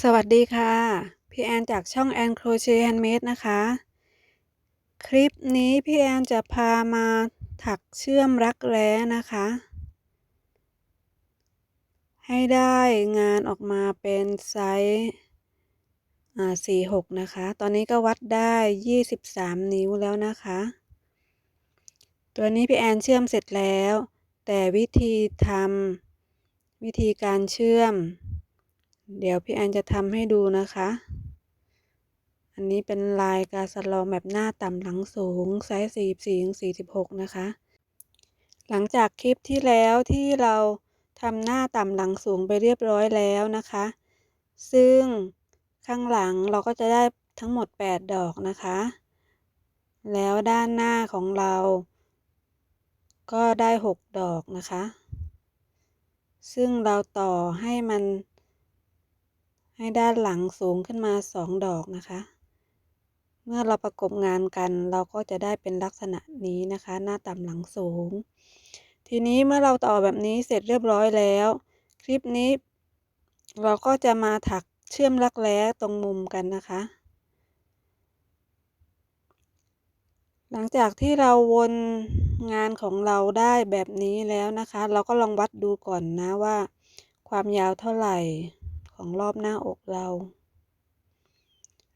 สวัสดีค่ะ พี่แอนจากช่องแอนโครเชต์แฮนด์เมดนะคะ คลิปนี้พี่แอนจะพามาถักเชื่อมรักแร้นะคะ ให้ได้งานออกมาเป็นไซส์สี่หกนะคะ ตอนนี้ก็วัดได้ยี่สิบสามนิ้วแล้วนะคะ ตัวนี้พี่แอนเชื่อมเสร็จแล้ว แต่วิธีทำวิธีการเชื่อม เดี๋ยวพี่แอนจะทำให้ดูนะคะ อันนี้เป็นลายกาสลองแบบหน้าต่ำหลังสูงไซส์44ถึง46 นะคะ หลังจากคลิปที่แล้วที่เราทำหน้าต่ำหลังสูงไปเรียบร้อยแล้วนะคะ ซึ่งข้างหลังเราก็จะได้ทั้งหมด 8 ดอกนะคะ แล้วด้านหน้าของเรา ก็ได้ 6 ดอกนะคะ ซึ่งเราต่อให้มัน ให้ด้านหลังสูงขึ้นมาสองดอกนะคะ เมื่อเราประกบงานกันเราก็จะได้เป็นลักษณะนี้นะคะ หน้าต่ำหลังสูง ทีนี้เมื่อเราต่อแบบนี้เสร็จเรียบร้อยแล้ว คลิปนี้ เราก็จะมาถักเชื่อมรักแร้ตรงมุมกันนะคะ หลังจากที่เราวนงานของเราได้แบบนี้แล้วนะคะ เราก็ลองวัดดูก่อนนะว่า ความยาวเท่าไหร่ ของรอบหน้าอกเรา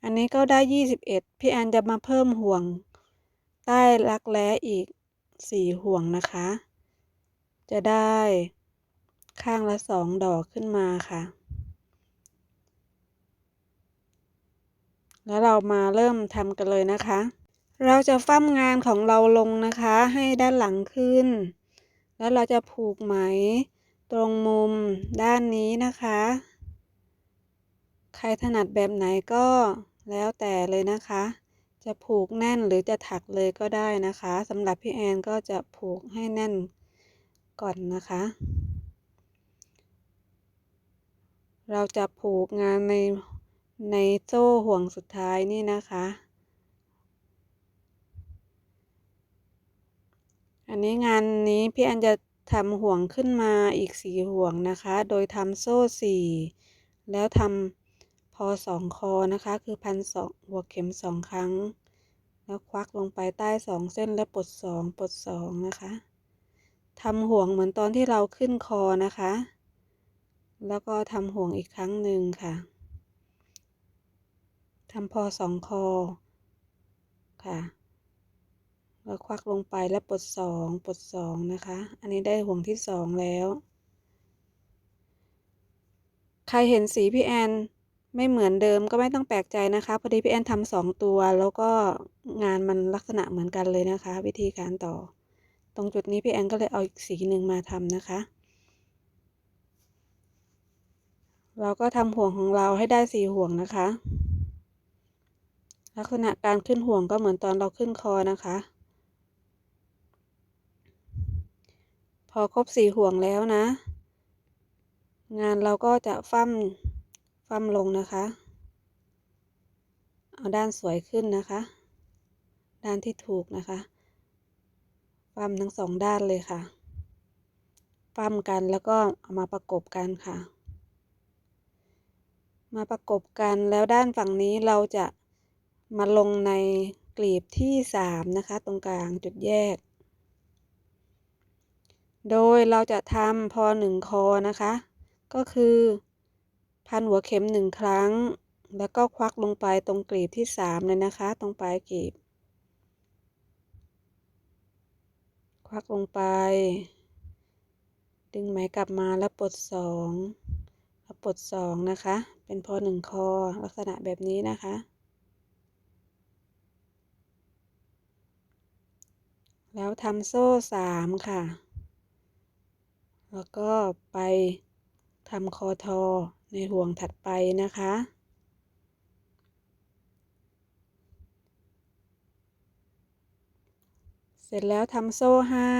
อันนี้ก็ได้ 21 พี่แอนจะมาเพิ่มห่วง ใต้รักแร้อีก 4 ห่วงนะคะ จะได้ข้างละสองดอกขึ้นมาค่ะ แล้วเรามาเริ่มทำกันเลยนะคะ เราจะฟั่มงานของเราลงนะคะให้ด้านหลังขึ้น แล้วเราจะผูกไหมตรงมุมด้านนี้นะคะ ใครถนัดแบบไหนก็แล้วแต่เลยนะคะ จะผูกแน่นหรือจะถักเลยก็ได้นะคะสำหรับพี่แอนก็จะผูกให้แน่นก่อนนะคะ เราจะผูกงานในในโซ่ห่วงสุดท้ายนี่นะคะ อันนี้งานนี้พี่แอนจะทำห่วงขึ้นมาอีกสี่ห่วงนะคะ โดยทำโซ่สี่แล้วทำ พอสองคอนะคะ คือพันสองหัวเข็มสองครั้ง แล้วควักลงไปใต้สองเส้นแล้วปลดสองปลดสองนะคะทำห่วงเหมือนตอนที่เราขึ้นคอนะคะ แล้วก็ทำห่วงอีกครั้งหนึ่งค่ะทำพอสองคอค่ะแล้วควักลงไปแล้วปลดสองปลดสองนะคะ อันนี้ได้ห่วงที่สองแล้ว ใครเห็นสีพี่แอน ไม่เหมือนเดิมก็ไม่ต้องแปลกใจนะคะ พอดีพี่แอนทำสองตัว แล้วก็งานมันลักษณะเหมือนกันเลยนะคะ วิธีการต่อ ตรงจุดนี้พี่แอนก็เลยเอาอีกสีหนึ่งมาทำนะคะ เราก็ทำห่วงของเราให้ได้สี่ห่วงนะคะ ลักษณะการขึ้นห่วงก็เหมือนตอนเราขึ้นคอนะคะ พอครบสี่ห่วงแล้วนะ งานเราก็จะฟั่ม ฟั่มลงนะคะ เอาด้านสวยขึ้นนะคะ ด้านที่ถูกนะคะฟั่มทั้งสองด้านเลยค่ะฟั่มกันแล้วก็เอามาประกบกันค่ะ มาประกบกันแล้วด้านฝั่งนี้เราจะมาลงในกลีบที่สามนะคะ ตรงกลางจุดแยก โดยเราจะทำพอหนึ่งคอนะคะ ก็คือ พันหัวเข็มหนึ่งครั้ง แล้วก็ควักลงไปตรงกลีบที่สามเลยนะคะ ตรงปลายกลีบ ควักลงไป ดึงไหมกลับมาแล้วปลดสองแล้วปลดสองนะคะ เป็นพอหนึ่งคอลักษณะแบบนี้นะคะแล้วทำโซ่สามค่ะ แล้วก็ไปทำคอทอ ในห่วงถัดไปนะคะ เสร็จแล้วทำโซ่ห้า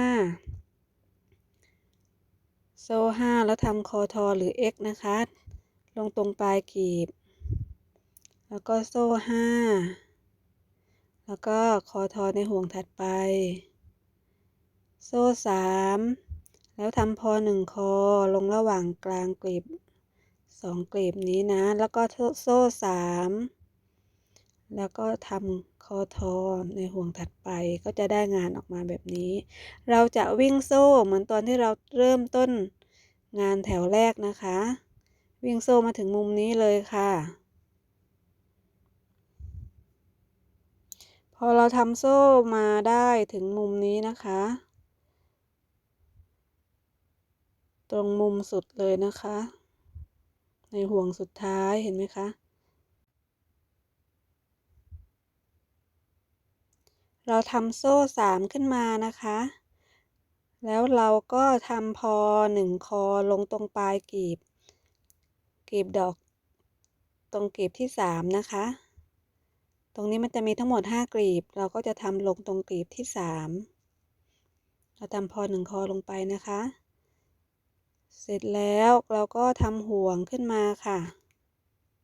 โซ่ห้าแล้วทำคอทอหรือ x นะคะ ลงตรงปลายกีบ แล้วก็โซ่ห้าแล้วก็คอทอในห่วงถัดไป โซ่สามแล้วทำพอหนึ่งคอลงระหว่างกลางกลีบ สองกลีบนี้นะ แล้วก็โซ่สามแล้วก็ทำคอทอในห่วงถัดไปก็จะได้งานออกมาแบบนี้ เราจะวิ่งโซ่เหมือนตอนที่เราเริ่มต้นงานแถวแรกนะคะ วิ่งโซ่มาถึงมุมนี้เลยค่ะ พอเราทำโซ่มาได้ถึงมุมนี้นะคะ ตรงมุมสุดเลยนะคะ ในห่วงสุดท้ายเห็นไหมคะ เราทำโซ่สามขึ้นมานะคะ แล้วเราก็ทำพอหนึ่งคอลงตรงปลายกลีบกลีบดอก ตรงกลีบที่สามนะคะ ตรงนี้มันจะมีทั้งหมดห้ากลีบ เราก็จะทำลงตรงกลีบที่สามเราทำพอหนึ่งคอลงไปนะคะ เสร็จแล้วเราก็ทำห่วงขึ้นมาค่ะ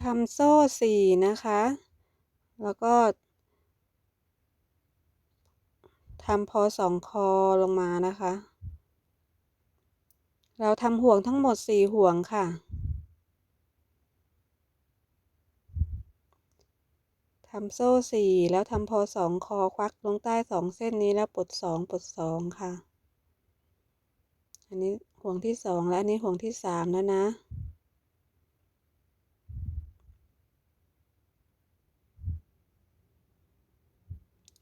ทำโซ่สี่นะคะ แล้วก็ทำพอสองคอลงมานะคะ เราทำห่วงทั้งหมดสี่ห่วงค่ะทำโซ่สี่แล้วทำพอสองคอควักลงใต้สองเส้นนี้แล้วปลดสองปลดสองค่ะ อันนี้ ห่วงที่สองและอันนี้ห่วงที่สามแล้วนะ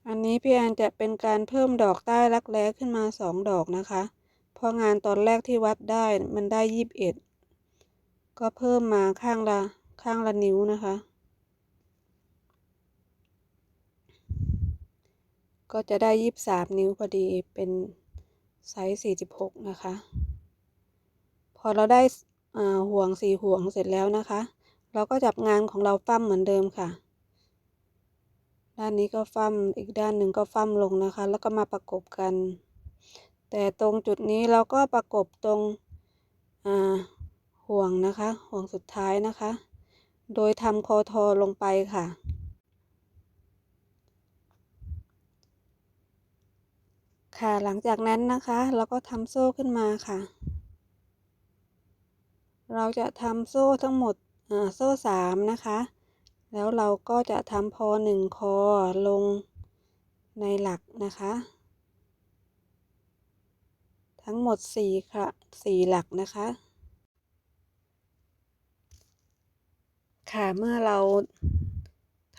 อันนี้พี่แอนจะเป็นการเพิ่มดอกใต้รักแร้ขึ้นมาสองดอกนะคะเพราะงานตอนแรกที่วัดได้มันได้ยี่สิบเอ็ดก็เพิ่มมาข้างละข้างละนิ้วนะคะ ก็จะได้ยี่สิบสามนิ้วพอดีเป็นไซส์สี่สิบหกนะคะ พอเราได้ห่วงสี่ห่วงเสร็จแล้วนะคะ เราก็จับงานของเราปั้มเหมือนเดิมค่ะ ด้านนี้ก็ฟั่มอีกด้านหนึ่งก็ฟั่มลงนะคะ แล้วก็มาประกบกัน แต่ตรงจุดนี้เราก็ประกบตรงห่วงนะคะ ห่วงสุดท้ายนะคะ โดยทำคอทอลงไปค่ะค่ะหลังจากนั้นนะคะ เราก็ทำโซ่ขึ้นมาค่ะ เราจะทำโซ่ทั้งหมดโซ่สามนะคะ แล้วเราก็จะทำพอหนึ่งคอลงในหลักนะคะ ทั้งหมดสี่ค่ะสี่หลักนะคะ ค่ะเมื่อเรา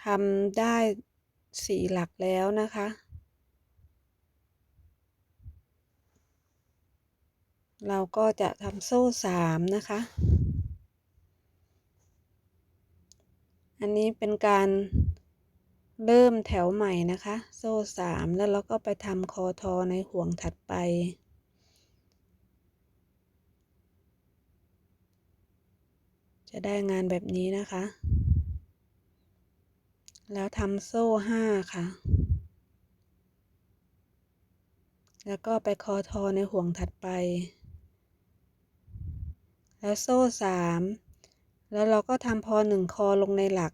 ทำได้สี่หลักแล้วนะคะ เราก็จะทำโซ่สามนะคะ อันนี้เป็นการเริ่มแถวใหม่นะคะ โซ่สามแล้วเราก็ไปทำคอทอในห่วงถัดไป จะได้งานแบบนี้นะคะ แล้วทำโซ่ห้าค่ะ แล้วก็ไปคอทอในห่วงถัดไป แล้วโซ่สามแล้วเราก็ทำพอหนึ่งคอลงในหลัก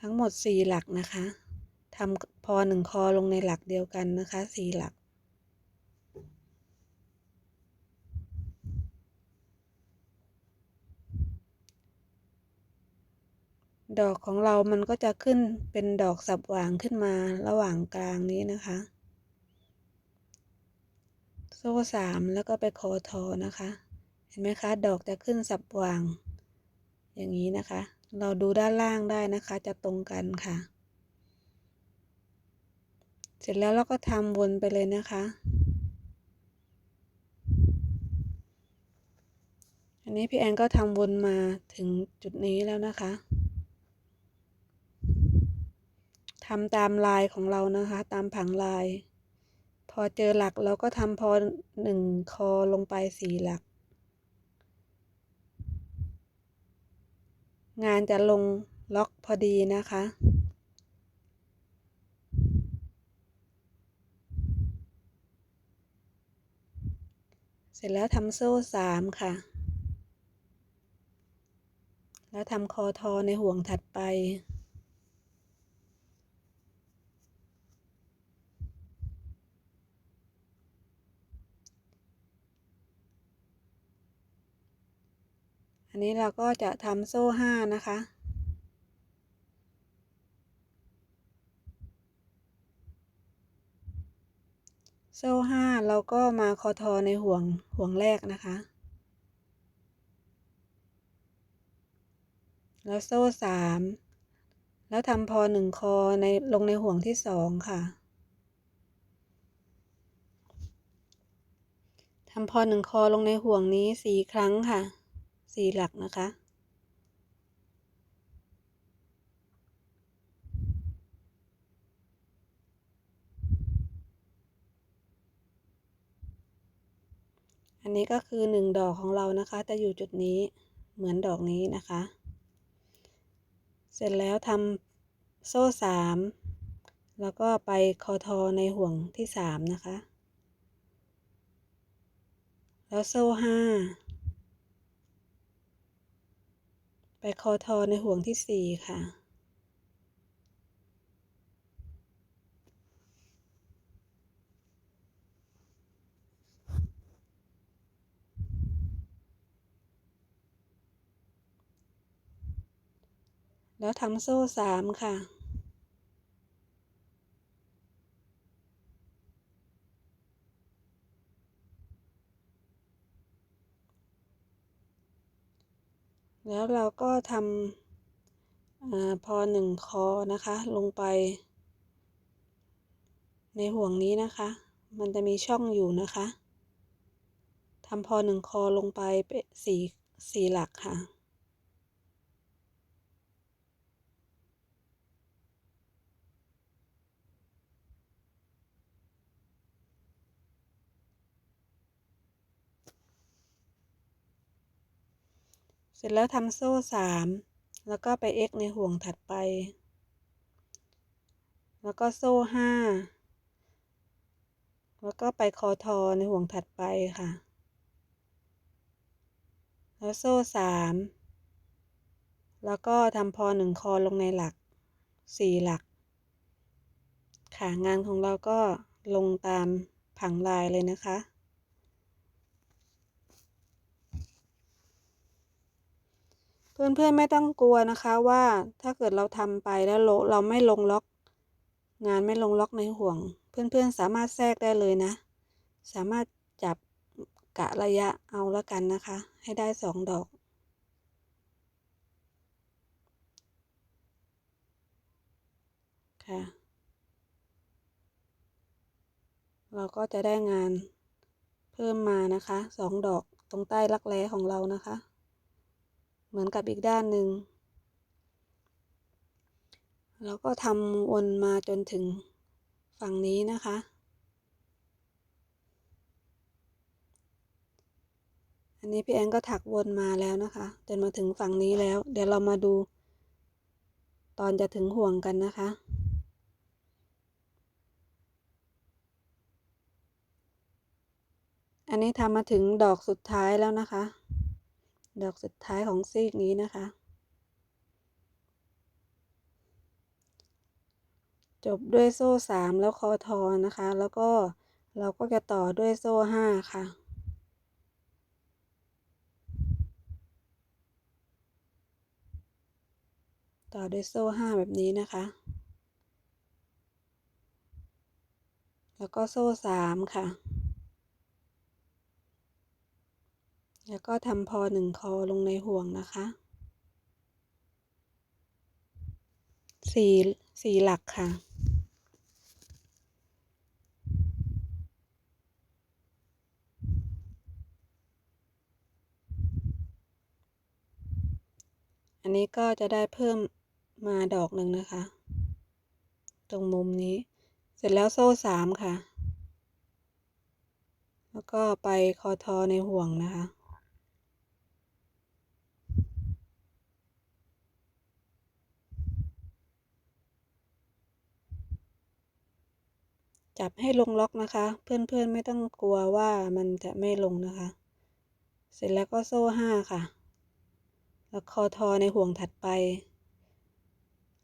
ทั้งหมดสี่หลักนะคะทำพอหนึ่งคอลงในหลักเดียวกันนะคะสี่หลัก ดอกของเรามันก็จะขึ้นเป็นดอกสับหว่างขึ้นมาระหว่างกลางนี้นะคะ โซ่สามแล้วก็ไปคอทอนะคะ เห็นไหมคะ ดอกจะขึ้นสับวาง อย่างนี้นะคะ เราดูด้านล่างได้นะคะ จะตรงกันค่ะ เสร็จแล้วเราก็ทำวนไปเลยนะคะ อันนี้พี่แอนก็ทำวนมาถึงจุดนี้แล้วนะคะทำตามลายของเรานะคะ ตามผังลาย พอเจอหลักเราก็ทำพอหนึ่งคอลงไปสี่หลัก งานจะลงล็อกพอดีนะคะ เสร็จแล้วทำโซ่สามค่ะ แล้วทำคอทอในห่วงถัดไป อันนี้เราก็จะทำโซ่ห้านะคะโซ่ห้าเราก็มาคอทอในห่วงห่วงแรกนะคะ แล้วโซ่สามแล้วทำพอหนึ่งคอในลงในห่วงที่สองค่ะทำพอหนึ่งคอลงในห่วงนี้สี่ครั้งค่ะ สี่หลักนะคะ อันนี้ก็คือหนึ่งดอกของเรานะคะ จะอยู่จุดนี้เหมือนดอกนี้นะคะ เสร็จแล้วทำโซ่สามแล้วก็ไปคอทอในห่วงที่สามนะคะ แล้วโซ่ห้า ไปคอทอในห่วงที่สี่ค่ะ แล้วทำโซ่สามค่ะ แล้วเราก็ทำอพอหนึ่งคอนะคะ ลงไป ในห่วงนี้นะคะ มันจะมีช่องอยู่นะคะทำพอหนึ่งคอลงไปสี่สี่หลักค่ะ เสร็จแล้วทำโซ่สามแล้วก็ไป x ในห่วงถัดไป แล้วก็โซ่ห้าแล้วก็ไปคอทอในห่วงถัดไปค่ะ แล้วโซ่สามแล้วก็ทำพอหนึ่งคอลงในหลักสี่หลัก ค่ะงานของเราก็ลงตามผังลายเลยนะคะ เพื่อนๆไม่ต้องกลัวนะคะว่าถ้าเกิดเราทำไปแล้วเราไม่ลงล็อก งานไม่ลงล็อกในห่วง เพื่อนๆสามารถแทรกได้เลยนะ สามารถจับกะระยะเอาแล้วกันนะคะ ให้ได้สองดอก ค่ะ เราก็จะได้งานเพิ่มมานะคะสองดอกตรงใต้รักแร้ของเรานะคะ เหมือนกับอีกด้านหนึ่งเราก็ทำวนมาจนถึงฝั่งนี้นะคะ อันนี้พี่แอนก็ถักวนมาแล้วนะคะ จนมาถึงฝั่งนี้แล้ว เดี๋ยวเรามาดู ตอนจะถึงห่วงกันนะคะ อันนี้ทำมาถึงดอกสุดท้ายแล้วนะคะ ดอกสุดท้ายของซีกนี้นะคะ จบด้วยโซ่สามแล้วคอทอนะคะ แล้วก็เราก็จะต่อด้วยโซ่ห้าค่ะต่อด้วยโซ่ห้าแบบนี้นะคะ แล้วก็โซ่สามค่ะ แล้วก็ทำพอหนึ่งคอลงในห่วงนะคะสี่สี่หลักค่ะ อันนี้ก็จะได้เพิ่มมาดอกหนึ่งนะคะ ตรงมุมนี้ เสร็จแล้วโซ่สามค่ะ แล้วก็ไปคอทอในห่วงนะคะ จับให้ลงล็อกนะคะ เพื่อนๆไม่ต้องกลัวว่ามันจะไม่ลงนะคะ เสร็จแล้วก็โซ่ห้าค่ะ แล้วคอทอในห่วงถัดไป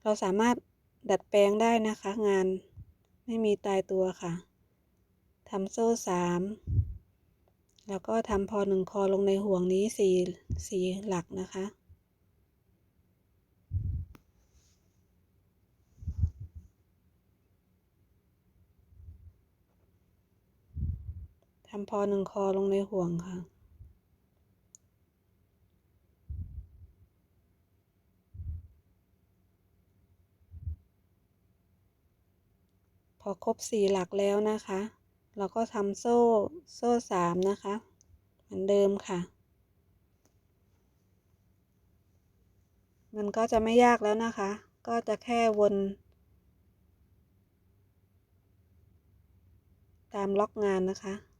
เราสามารถดัดแปลงได้นะคะ งานไม่มีตายตัวค่ะทำโซ่สามแล้วก็ทำพอหนึ่งคอลงในห่วงนี้สี่สี่หลักนะคะ ทำพอหนึ่งคอลงในห่วงค่ะ พอครบสี่หลักแล้วนะคะ เราก็ทำโซ่โซ่สามนะคะ เหมือนเดิมค่ะ มันก็จะไม่ยากแล้วนะคะ ก็จะแค่วนตามล็อกงานนะคะ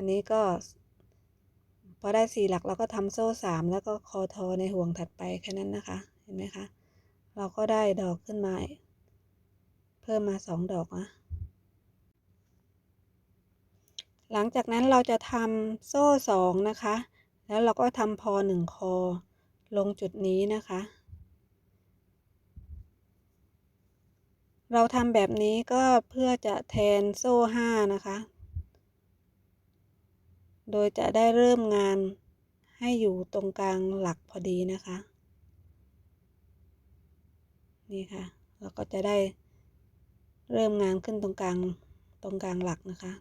อันนี้ก็ พอได้สี่หลักเราก็ทำโซ่สามแล้วก็คอทอในห่วงถัดไปแค่นั้นนะคะ เห็นไหมคะ เราก็ได้ดอกขึ้นมา เพิ่มมาสองดอกนะหลังจากนั้นเราจะทำโซ่สองนะคะ แล้วเราก็ทำพอหนึ่งคอลงจุดนี้นะคะ เราทำแบบนี้ก็เพื่อจะแทนโซ่ห้านะคะ โดยจะได้เริ่มงานให้อยู่ตรงกลางหลักพอดีนะคะ นี่ค่ะ เราก็จะได้เริ่มงานขึ้นตรงกลางตรงกลางหลักนะคะ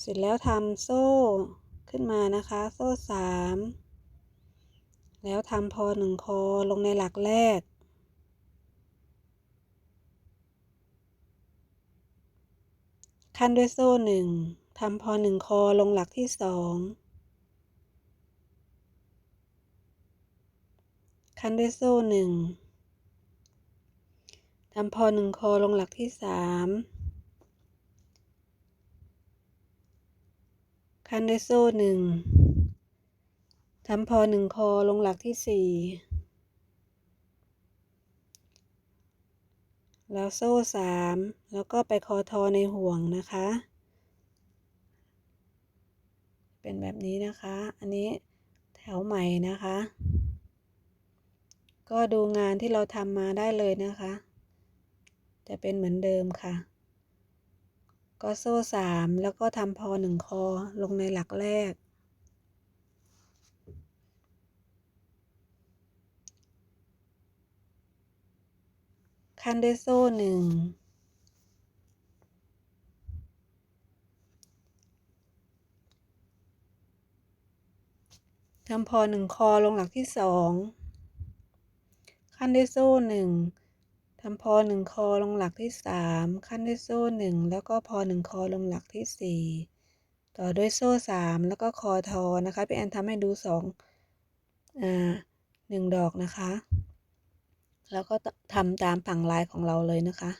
เสร็จแล้วทำโซ่ขึ้นมานะคะ โซ่สามแล้วทำพอหนึ่งคอลงในหลักแรก ขั้นด้วยโซ่หนึ่งทำพอหนึ่งคอลงหลักที่สองขั้นด้วยโซ่หนึ่งทำพอหนึ่งคอลงหลักที่สามขั้นด้วยโซ่หนึ่งทำพอหนึ่งคอลงหลักที่สี่ แล้วโซ่สามแล้วก็ไปคอทอในห่วงนะคะ เป็นแบบนี้นะคะ อันนี้แถวใหม่นะคะ ก็ดูงานที่เราทำมาได้เลยนะคะ จะเป็นเหมือนเดิมค่ะ ก็โซ่สามแล้วก็ทำพอหนึ่งคอลงในหลักแรก ขั้นด้วยโซ่หนึ่งทำพอหนึ่งคอลงหลักที่สองขั้นด้วยโซ่หนึ่งทำพอหนึ่งคอลงหลักที่สามขั้นด้วยโซ่หนึ่งแล้วก็พอหนึ่งคอลงหลักที่สี่ต่อด้วยโซ่สามแล้วก็คอทอนะคะพี่แอนทำให้ดูสองอ่าหนึ่งดอกนะคะ แล้วก็ทำตามผังลายของเราเลยนะคะ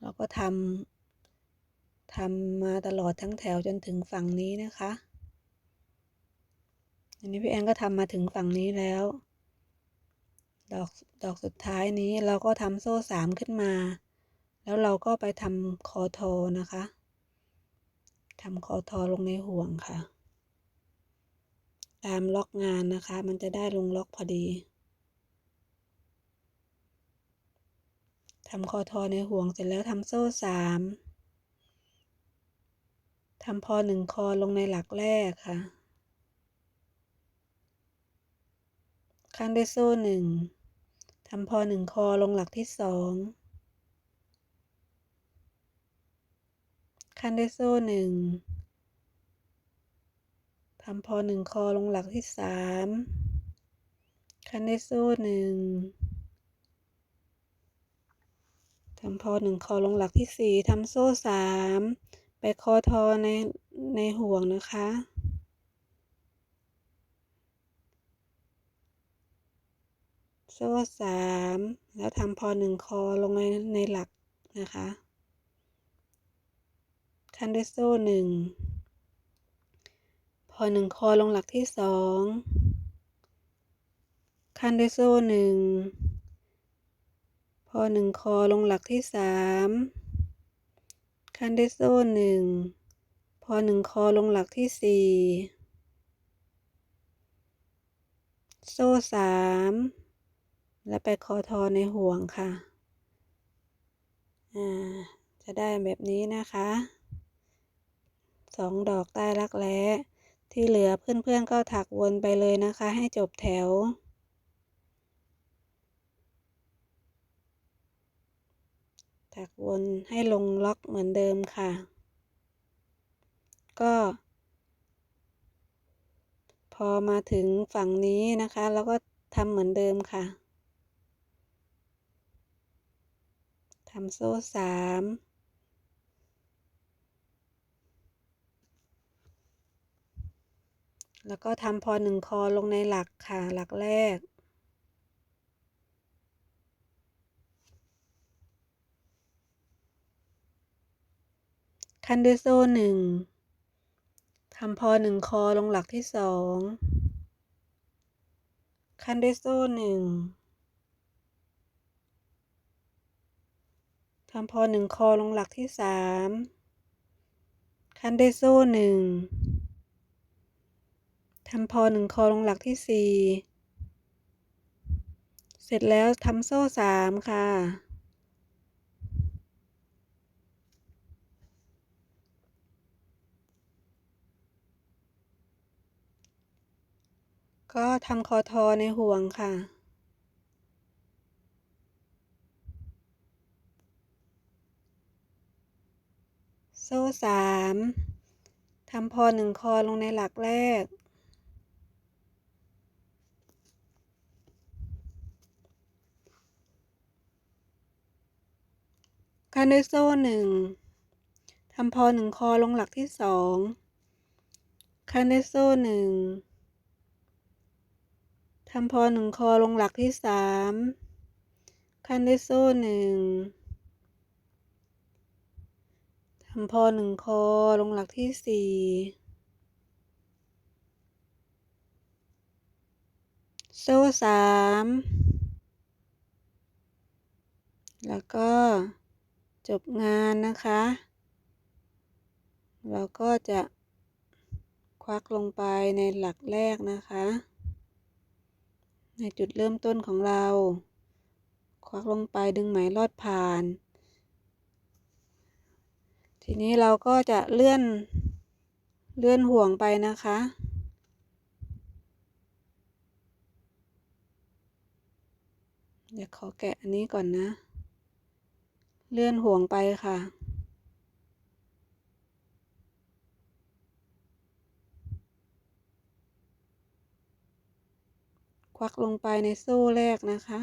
เราก็ทำทำมาตลอดทั้งแถวจนถึงฝั่งนี้นะคะ อันนี้พี่แอนก็ทำมาถึงฝั่งนี้แล้ว ดอกดอกสุดท้ายนี้เราก็ทำโซ่สามขึ้นมา แล้วเราก็ไปทำคอทอนะคะทำคอทอลงในห่วงค่ะ ตามล็อกงานนะคะ มันจะได้ลงล็อกพอดีำคอทอในห่วงเสร็จแล้วทำโซ่สามทำพอหนึ่งคอลงในหลักแรกค่ะ ขั้นด้วยโซ่หนึ่งทำพอหนึ่งคอลงหลักที่สองขั้นด้วยโซ่หนึ่งทำพอหนึ่งคอลงหลักที่สามขั้นด้วยโซ่หนึ่ง ทำพอหนึ่งคอลงหลักที่สี่ทำโซ่สามไปคอทอในในห่วงนะคะ โซ่สามแล้วทำพอหนึ่งคอลงในในหลักนะคะ ขั้นด้วยโซ่หนึ่งพอหนึ่งคอลงหลักที่สองขั้นด้วยโซ่หนึ่ง อหนึ่งคอลงหลักที่สามขั้นด้โซ่หนึ่งพอหนึ่งคอลงหลักที่สี่โซ่สามแล้วไปคอทอในห่วงค่ะ อ่าจจะได้แบบนี้นะคะสองดอกใต้รักแร้ที่เหลือเพื่อนๆก็ถักวนไปเลยนะคะ ให้จบแถว ถักวนให้ลงล็อกเหมือนเดิมค่ะ ก็ พอมาถึงฝั่งนี้นะคะ แล้วก็ทำเหมือนเดิมค่ะทำโซ่สามแล้วก็ทำพอหนึ่งคอลงในหลักค่ะ หลักแรก คันด้วยโซ่หนึ่งทำพอหนึ่งคอลงหลักที่สองคันด้วยโซ่หนึ่งทำพอหนึ่งคอลงหลักที่สามคันด้วยโซ่หนึ่งทำพอหนึ่งคอลงหลักที่สี่เสร็จแล้วทำโซ่สามค่ะ ก็ทำคอทอในห่วงค่ะ โซ่สามทำพอหนึ่งคอลงในหลักแรก การด้วยโซ่หนึ่งทำพอหนึ่งคอลงหลักที่สองคันด้วยโซ่หนึ่ง ทำพอหนึ่งคอลงหลักที่สามคันด้วยโซ่หนึ่งทำพอหนึ่งคอลงหลักที่สี่โซ่สามแล้วก็จบงานนะคะ เราก็จะควักลงไปในหลักแรกนะคะ ในจุดเริ่มต้นของเรา ควักลงไปดึงไหมลอดผ่าน ทีนี้เราก็จะเลื่อน เลื่อนห่วงไปนะคะ เดี๋ยวขอแกะอันนี้ก่อนนะ เลื่อนห่วงไปค่ะ ควักลงไปในโซ่แรกนะคะ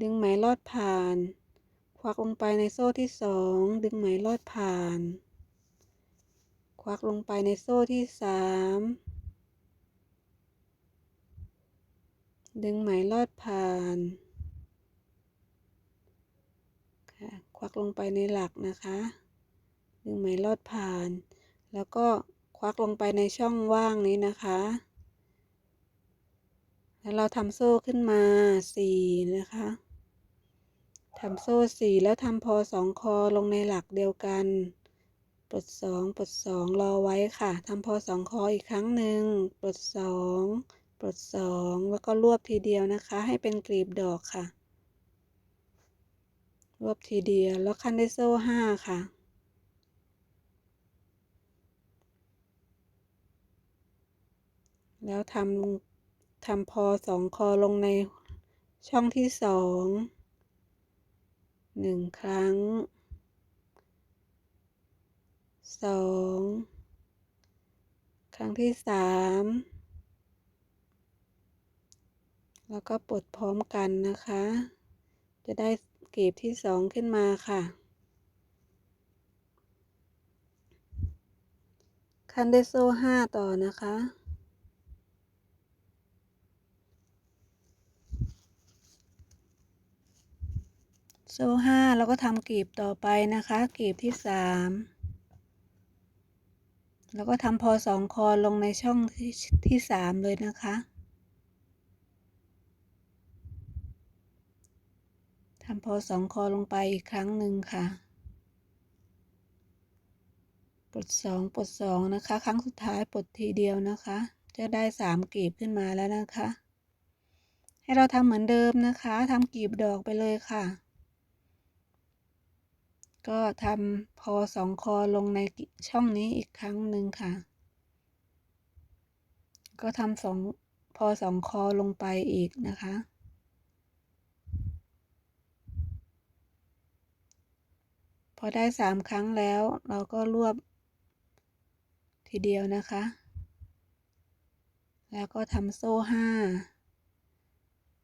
ดึงไหมลอดผ่าน ควักลงไปในโซ่ที่สองดึงไหมลอดผ่าน ควักลงไปในโซ่ที่สามดึงไหมลอดผ่านควักลงไปในหลักนะคะ ดึงไหมลอดผ่าน แล้วก็ควักลงไปในช่องว่างนี้นะคะ แล้วเราทำโซ่ขึ้นมาสี่นะคะทำโซ่สี่แล้วทำพอสองคอลงในหลักเดียวกันปลดสองปลดสองรอไว้ค่ะทำพอสองคออีกครั้งหนึ่งปลดสองปลดสองแล้วก็รวบทีเดียวนะคะ ให้เป็นกลีบดอกค่ะ รวบทีเดียวแล้วคั้นได้โซ่ห้าค่ะแล้วทำ ทำพอสองคอลงในช่องที่สองหนึ่งครั้งสองครั้งที่สามแล้วก็ปลดพร้อมกันนะคะ จะได้กลีบที่สองขึ้นมาค่ะ คันด้วยโซ่ห้าต่อนะคะ โซ่ห้าแล้วก็ทำกลีบต่อไปนะคะกลีบที่สามแล้วก็ทำพอสองคอลงในช่องที่ที่สามเลยนะคะทำพอสองคอลงไปอีกครั้งหนึ่งค่ะปลดสองปลดสองนะคะ ครั้งสุดท้ายปลดทีเดียวนะคะ จะได้สามกลีบขึ้นมาแล้วนะคะ ให้เราทำเหมือนเดิมนะคะทำกลีบดอกไปเลยค่ะ ก็ทำพอสองคอลงในช่องนี้อีกครั้งหนึ่งค่ะ ก็ทำสองพอสองคอลงไปอีกนะคะ พอได้สามครั้งแล้วเราก็รวบทีเดียวนะคะ แล้วก็ทำโซ่ห้า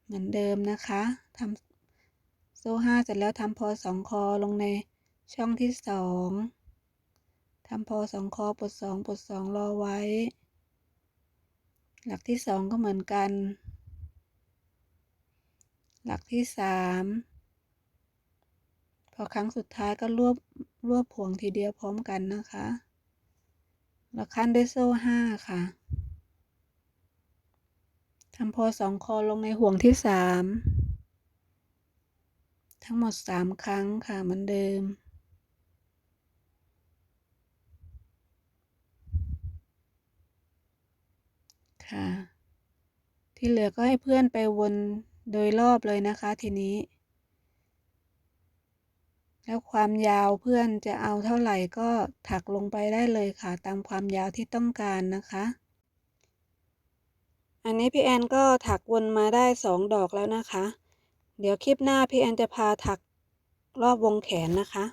เหมือนเดิมนะคะทำโซ่ห้าเสร็จแล้วทำพอสองคอลงใน ช่องที่สองทำพอสองคอปลดสองปลดสองรอไว้ หลักที่สองก็เหมือนกัน หลักที่สามพอครั้งสุดท้ายก็รวบรวบผวงทีเดียวพร้อมกันนะคะแล้วขั้นด้วยโซ่ห้าค่ะทำพอสองคอลงในห่วงที่สามทั้งหมดสามครั้งค่ะเหมือนเดิม ค่ะ ที่เหลือก็ให้เพื่อนไปวนโดยรอบเลยนะคะทีนี้ แล้วความยาวเพื่อนจะเอาเท่าไหร่ก็ถักลงไปได้เลยค่ะ ตามความยาวที่ต้องการนะคะ อันนี้พี่แอนก็ถักวนมาได้สองดอกแล้วนะคะ เดี๋ยวคลิปหน้าพี่แอนจะพาถักรอบวงแขนนะคะ